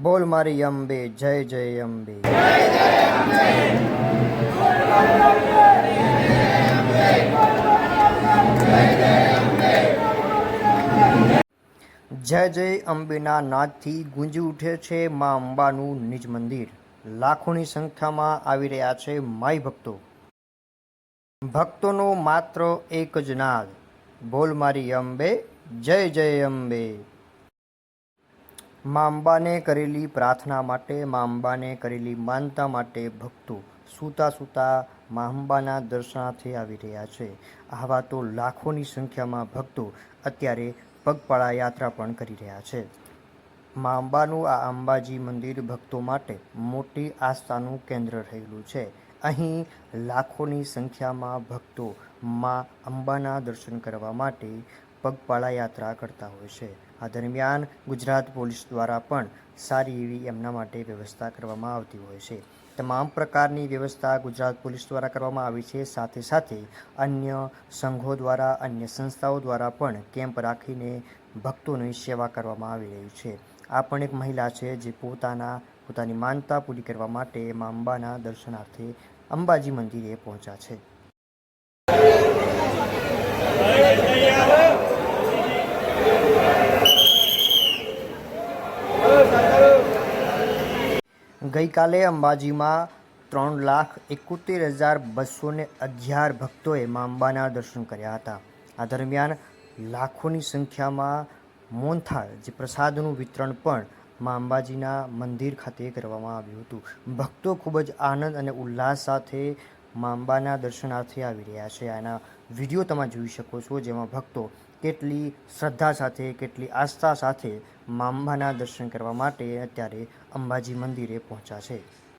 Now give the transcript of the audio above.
બોલ મારી અંબે, જય જય અંબે. જય જય અંબેના નાદથી ગુંજી ઉઠે છે મા અંબાનું નિજ મંદિર. લાખોની સંખ્યામાં આવી રહ્યા છે માઈ ભક્તો. ભક્તોનો માત્ર એક જ નાદ. બોલ મારી અંબે, જય જય અંબે. મા અંબાને કરેલી પ્રાર્થના માટે મા અંબાને કરેલી માનતા માટે ભક્તો સૂતા સૂતા મા અંબાના દર્શનાર્થે આવી રહ્યા છે. આવા તો લાખોની સંખ્યામાં ભક્તો અત્યારે પગપાળા યાત્રા પણ કરી રહ્યા છે. મા અંબાનું આ અંબાજી મંદિર ભક્તો માટે મોટી આસ્થાનું કેન્દ્ર રહેલું છે. અહીં લાખોની સંખ્યામાં ભક્તો મા અંબાના દર્શન કરવા માટે પગપાળા યાત્રા કરતા હોય છે. આ દરમિયાન ગુજરાત પોલીસ દ્વારા પણ સારી એવી એમના માટે વ્યવસ્થા કરવામાં આવતી હોય છે. તમામ પ્રકારની વ્યવસ્થા ગુજરાત પોલીસ દ્વારા કરવામાં આવી છે. સાથે સાથે અન્ય સંઘો દ્વારા, અન્ય સંસ્થાઓ દ્વારા પણ કેમ્પ રાખીને ભક્તોની સેવા કરવામાં આવી રહી છે. આ પણ એક મહિલા છે જે પોતાના, પોતાની માનતા પૂરી કરવા માટે મા અંબાના દર્શનાર્થે અંબાજી મંદિરે પહોંચ્યા છે. ગઈકાલે અંબાજીમાં ત્રણ લાખ એકોતેર હજાર બસો ને અગિયાર ભક્તોએ મા અંબાના દર્શન કર્યા હતા. આ દરમિયાન લાખોની સંખ્યામાં મોનથાળ જે પ્રસાદનું વિતરણ પણ મા અંબાજીના મંદિર ખાતે કરવામાં આવ્યું હતું. ભક્તો ખૂબ જ આનંદ અને ઉલ્લાસ સાથે મા અંબાના દર્શનાર્થે આવી રહ્યા છે. આના વીડિયો તમે જોઈ શકો છો, જેમાં ભક્તો કેટલી શ્રદ્ધા સાથે, કેટલી આસ્થા સાથે મા અંબાના દર્શન કરવા માટે અત્યારે અંબાજી મંદિરે પહોંચ્યા છે.